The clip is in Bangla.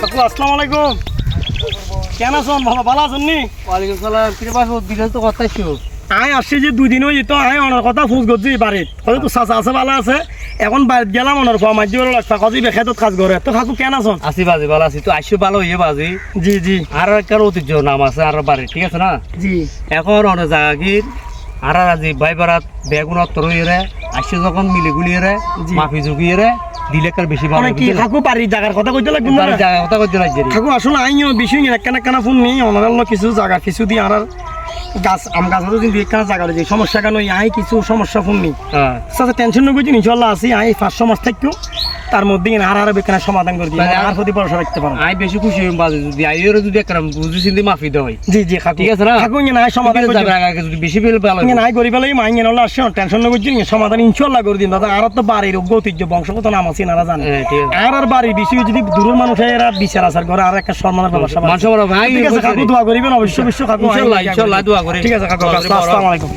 কাকু আসসালামু আলাইকুম। কেন আছেন? ভালো ভালো আছেন নি? ওয়ালাইকুম সালাম। কিরে বাস দিলে তো কথা ছিল আয় আসছি যে দুই দিন হয়ে তো আয় অনার কথা ফুস করছি বাড়িত। কত তো চাচা আছে ভালো আছে। এখন বাড়িত গেলাম অনার ফা মাঝে বড় লাগতা কজি বেখাই তো কাজ করে তো কাকু কেন আছেন? আসি বাজি ভালো আছি। তো আসি ভালো হইয়ে বাজি। জি জি। আর একটা ঐতিহ্য নাম আছে আর বাড়ি ঠিক আছে না? জি। এখন অনেক জায়গাগির আর আজি ভাই বারাত বেগুন অত্তর হইয়ে রে আসছে যখন মিলি গুলিয়ে রে মাফি জুগিয়ে রে দিলে কার বেশি ভালো কি খাকু পারি জায়গার কথা কইতে লাগবে না? কথা কইতে লাগবে আসলে আইও বেশি ফোন নেই কিছু জায়গা কিছু দিয়ে আর গাছ আম গাছেরও কিন্তু এখানে জায়গা রয়েছে সমস্যা কেন? আই কিছু সমস্যা ফোন নেই। হ্যাঁ। টেনশন নয় বুঝি ইনশাল্লাহ আছি আই পাঁচশো মাস থাকতো তার মধ্যে আর আর বেকার সমাধান করে দিই মানে আর প্রতি ভরসা রাখতে পারো আই বেশি খুশি হইম বাজি যদি আইয়ের যদি একটা বুঝি চিন্তি মাফি দেওয়া জি জি কাকু ঠিক আছে না? ইয়ে নাই সমাধান করে যাবে আগে যদি বেশি পেলে ভালো ইয়ে নাই করি পেলাই মাই ইয়ে নলে আসছে টেনশন নয় বুঝছি সমাধান ইনশাল্লাহ করে দিন দাদা আর তো বাড়ির ঐতিহ্য বংশগত নাম আছে নারা জানে। হ্যাঁ, আর আর বাড়ির বেশি যদি দূরের মানুষ এরা বিচার আসার করে আর একটা সম্মানের ব্যবস্থা মানুষ ভাই ঠিক আছে কাকু দোয়া করিবেন অবশ্যই অবশ্যই কাকু ইনশাল্লাহ ইনশাল্লাহ দোয়া করে ঠিক আছে কাকু আসসালামু আলাইকুম।